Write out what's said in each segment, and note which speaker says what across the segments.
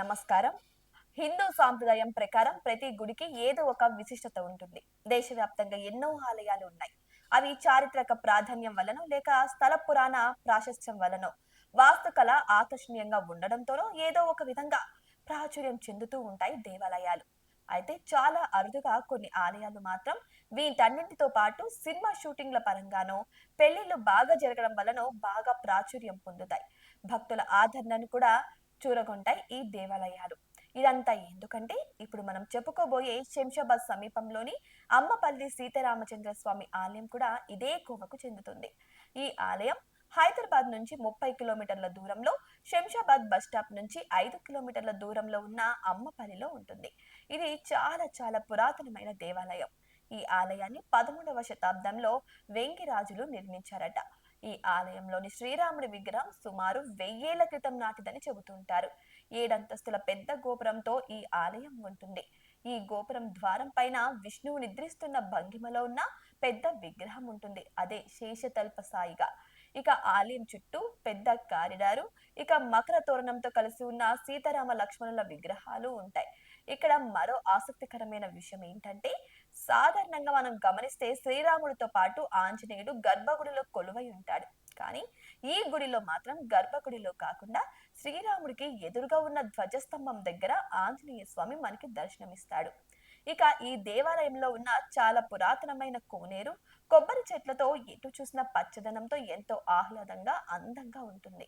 Speaker 1: నమస్కారం. హిందూ సాంప్రదాయం ప్రకారం ప్రతి గుడికి ఏదో ఒక విశిష్టత ఉంటుంది. దేశవ్యాప్తంగా ఎన్నో ఆలయాలు ఉన్నాయి. అవి చారిత్రక ప్రాధాన్యం వలనో లేక స్థల పురాణ ప్రాశస్త్యం వలనో వాస్తుకళ ఆకర్షణీయంగా ఉండడంతోనో ఏదో ఒక విధంగా ప్రాచుర్యం చెందుతూ ఉంటాయి దేవాలయాలు. అయితే చాలా అరుదుగా కొన్ని ఆలయాలు మాత్రం వీటన్నింటితో పాటు సినిమా షూటింగ్ల పరంగానో పెళ్ళిళ్ళు బాగా జరగడం వలనో బాగా ప్రాచుర్యం పొందుతాయి. భక్తుల ఆదరణను కూడా చూరగొంటాయి ఈ దేవాలయాలు. ఇదంతా ఎందుకంటే ఇప్పుడు మనం చెప్పుకోబోయే శంషాబాద్ సమీపంలోని అమ్మపల్లి సీతారామచంద్ర స్వామి ఆలయం కూడా ఇదే కోవకు చెందుతుంది. ఈ ఆలయం హైదరాబాద్ నుంచి ముప్పై కిలోమీటర్ల దూరంలో శంషాబాద్ బస్ స్టాప్ నుంచి ఐదు కిలోమీటర్ల దూరంలో ఉన్న అమ్మపల్లిలో ఉంటుంది. ఇది చాలా చాలా పురాతనమైన దేవాలయం. ఈ ఆలయాన్ని పదమూడవ శతాబ్దంలో వెంగిరాజులు నిర్మించారట. ఈ ఆలయంలోని శ్రీరాముడి విగ్రహం సుమారు వెయ్యేళ్ళ క్రితం నాటిదని చెబుతుంటారు. ఏడంతస్తుల పెద్ద గోపురంతో ఈ ఆలయం ఉంటుంది. ఈ గోపురం ద్వారం పైన విష్ణువు నిద్రిస్తున్న భంగిమలో ఉన్న పెద్ద విగ్రహం ఉంటుంది. అదే శేషతల్ప సాయిగా. ఇక ఆలయం చుట్టూ పెద్ద కారిడారు ఇక మకర తోరణంతో కలిసి ఉన్న సీతారామ లక్ష్మణుల విగ్రహాలు ఉంటాయి. ఇక్కడ మరో ఆసక్తికరమైన విషయం ఏంటంటే సాధారణంగా మనం గమనిస్తే శ్రీరాముడితో పాటు ఆంజనేయుడు గర్భగుడిలో కొలువై ఉంటాడు. కానీ ఈ గుడిలో మాత్రం గర్భగుడిలో కాకుండా శ్రీరాముడికి ఎదురుగా ఉన్న ధ్వజస్తంభం దగ్గర ఆంజనేయ స్వామి మనకి దర్శనమిస్తాడు. ఇక ఈ దేవాలయంలో ఉన్న చాలా పురాతనమైన కోనేరు కొబ్బరి చెట్లతో ఎటు చూసిన పచ్చదనంతో ఎంతో ఆహ్లాదంగా అందంగా ఉంటుంది.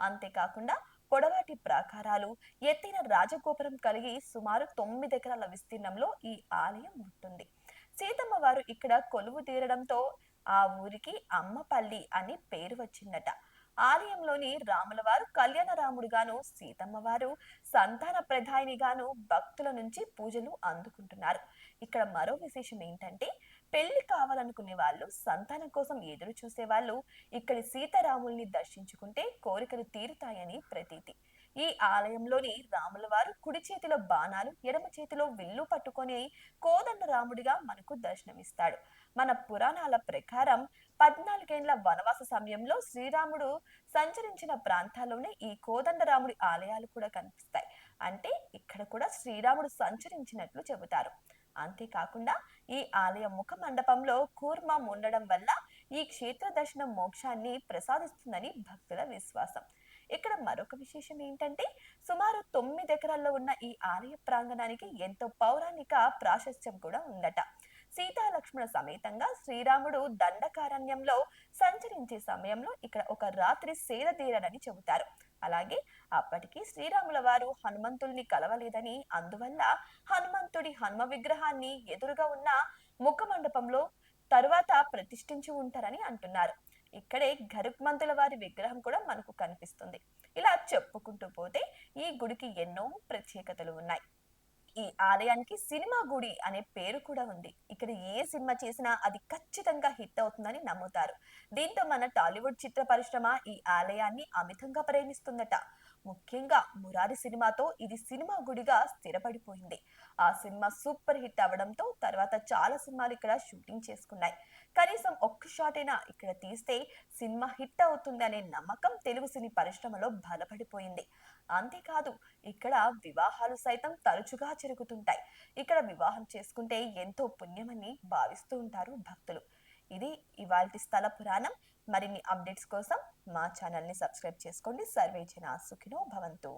Speaker 1: అంతేకాకుండా పొడవాటి ప్రాకారాలు ఎత్తైన రాజగోపురం కలిగి సుమారు తొమ్మిది ఎకరాల విస్తీర్ణంలో ఈ ఆలయం ఉంటుంది. సీతమ్మ వారు ఇక్కడ కొలువు తీరడంతో ఆ ఊరికి అమ్మపల్లి అని పేరు వచ్చిందట. ఆలయంలోని రాముల వారు కళ్యాణ రాముడుగాను సంతాన ప్రధానిగాను భక్తుల నుంచి పూజలు అందుకుంటున్నారు. ఇక్కడ మరో విశేషం ఏంటంటే పెళ్ళి కావాలనుకునే వాళ్ళు సంతానం కోసం ఎదురు చూసే వాళ్ళు ఇక్కడి సీతారాముల్ని దర్శించుకుంటే కోరికలు తీరుతాయని ప్రతీతి. ఈ ఆలయంలోని రాముల వారు కుడి చేతిలో బాణాలు ఎడమ చేతిలో విల్లు పట్టుకొని కోదండ రాముడిగా మనకు దర్శనమిస్తాడు. మన పురాణాల ప్రకారం పద్నాలుగేండ్ల వనవాస సమయంలో శ్రీరాముడు సంచరించిన ప్రాంతాల్లోనే ఈ కోదండరాముడి ఆలయాలు కూడా కనిపిస్తాయి. అంటే ఇక్కడ కూడా శ్రీరాముడు సంచరించినట్లు చెబుతారు. అంతేకాకుండా ఈ ఆలయ ముఖ మండపంలో కూర్మం ఉండడం వల్ల ఈ క్షేత్ర దర్శనం మోక్షాన్ని ప్రసాదిస్తుందని భక్తుల విశ్వాసం. ఇక్కడ మరొక విశేషం ఏంటంటే సుమారు తొమ్మిది ఎకరాల్లో ఉన్న ఈ ఆలయ ప్రాంగణానికి ఎంతో పౌరాణిక ప్రాశస్త్యం కూడా ఉందట. సీతాలక్ష్మణ సమేతంగా శ్రీరాముడు దండకారణ్యంలో సంచరించే సమయంలో ఇక్కడ ఒక రాత్రి సేద తీరనని చెబుతారు. అలాగే అప్పటికి శ్రీరాముల వారు హనుమంతుల్ని కలవలేదని అందువల్ల హనుమంతుడి హనుమ విగ్రహాన్ని ఎదురుగా ఉన్న ముఖ మండపంలో తరువాత ప్రతిష్ఠించి ఉంటారని అంటున్నారు. ఇక్కడే గరుక్మంతుల వారి విగ్రహం కూడా మనకు కనిపిస్తుంది. ఇలా చెప్పుకుంటూ పోతే ఈ గుడికి ఎన్నో ప్రత్యేకతలు ఉన్నాయి. ఈ ఆలయానికి సినిమా గుడి అనే పేరు కూడా ఉంది. ఇక్కడ ఏ సినిమా చేసినా అది ఖచ్చితంగా హిట్ అవుతుందని నమ్ముతారు. దీంతో మన టాలీవుడ్ చిత్ర పరిశ్రమ ఈ ఆలయాన్ని అమితంగా ప్రేమిస్తుందట. ముఖ్యంగా మురారి సినిమాతో ఇది సినిమా గుడిగా స్థిరపడిపోయింది. ఆ సినిమా సూపర్ హిట్ అవడంతో తర్వాత చాలా సినిమాలు ఇక్కడ షూటింగ్ చేసుకున్నాయి. కానీ షాటేనా షాట్ అయినా ఇక్కడ తీస్తే సినిమా హిట్ అవుతుందనే నమ్మకం తెలుగు సినీ పరిశ్రమలో బలపడిపోయింది. అంతేకాదు ఇక్కడ వివాహాలు సైతం తరచుగా జరుగుతుంటాయి. ఇక్కడ వివాహం చేసుకుంటే ఎంతో పుణ్యమని భావిస్తూ ఉంటారు భక్తులు. ఇది ఇవాల్టి స్థల పురాణం. మరిన్ని అప్డేట్స్ కోసం మా ఛానల్ని సబ్స్క్రైబ్ చేసుకోండి. సర్వే జన సుఖినో భవంతు.